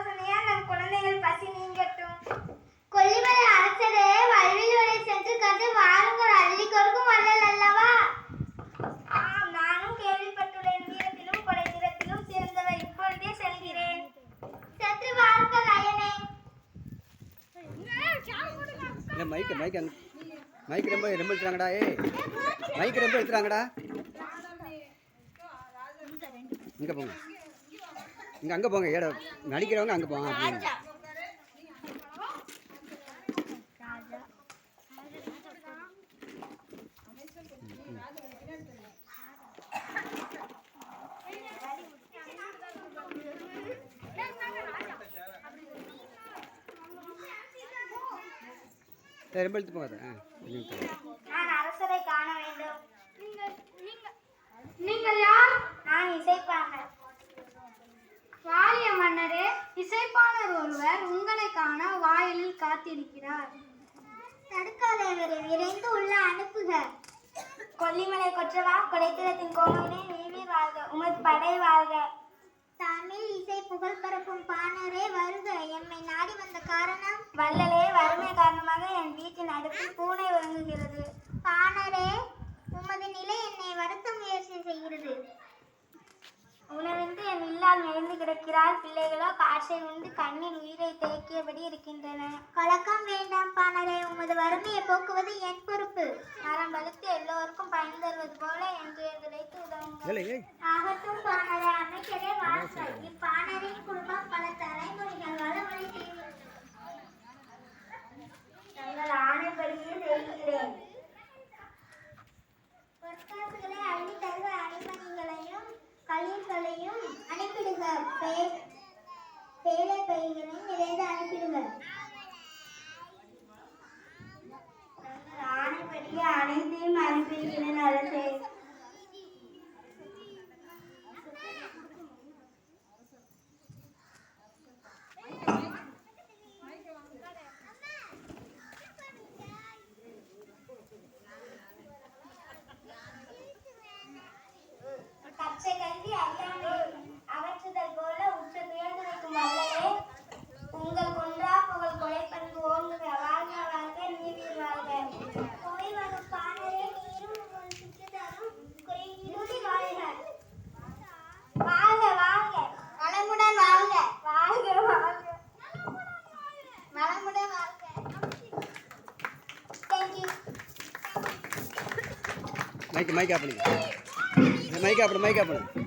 யோசனையா நம் குழந்தைகள் பசி நீங்கட்டும். கொல்லிமலை அரசரே வல்வில் வரை சென்று கண்டு வாருங்கள். அள்ளி கொடுக்கும் வள்ளல் அல்லவா? ஆம் நானும் கேள்விப்பட்டுள்ள வீரத்திலும் கொடை நிறத்திலும் சேர்ந்தவர் இப்பொழுதே செல்கிறேன். சென்று வாருங்கள் அயனே மைக்கு மைக்கு மைக் ரொம்ப ரொம்ப எடுத்துறாங்கடா ஏ. மைக் ரொம்ப எடுத்துறாங்கடா இங்கே போங்க. இங்கே அங்கே போங்க ஏட நடிக்கிறவங்க அங்கே போங்க. அப்படின்னு சரி ரொம்ப நான் அரசரை காண வேண்டும். நீங்கள் நீங்கள் நீங்கள் யார்? நான் இசைப்பாங்க. மன்னரே இசைப்பாளர் ஒருவர் உங்களை காண வாயிலில் காத்திருக்கிறார். தடுக்காதவரை விரைந்து உள்ள அனுப்புக. கொல்லிமலை கொற்றவா கொடைத்திரத்தின் கோமகனே நீவீர் வாழ்க உமது படை வாழ்க. தமிழ் இசை புகழ் பரப்பும் பாணரே வருக. எம்மை நாடி வந்த காரணம்? வள்ளலே வறுமை காரணமாக என் வீட்டின் அடுப்பில் பூனை உறங்குகிறது கிடக்கிறாள் பிள்ளைகளோ காற்றை உண்டு கண்ணில் உயிரை தேக்கியபடி இருக்கின்றன. கலக்கம் வேண்டாம் பாணரே உமது வறுமையை போக்குவது என் பொறுப்பு. மரம் வலுத்து எல்லோருக்கும் பயன் தருவது போல என்று ஏலே ஏய். ஆகட்டும் பாணரே. அனுப்பிடுக பே- நிறைந்து அனைத்தையும் அனுப்பியிருக்கிறேன் அரசே கற்றை கல்வி அறியாமை அகற்றுதல் போல உற்ற துயர்ந்துரைக்கும் வல்லலே உங்கள் கொன்றா புகழ் கொலை பண்பு ஓங்குக வாழ்க வாழ்க நீவீர் வாழ்க கோய் வரும் பாணரே நீரும் உங்கள் சுற்றுதலும் குறையிலூடி வாழ்க வாழ்க வாழ்க வளமுடன் வாழ்க வாழ்க வாழ்க வளமுடன் வாழ்க thank you mic mic off பண்ணுங்க மைக் ஆஃப் பண்ணு மைக் ஆஃப் பண்ணு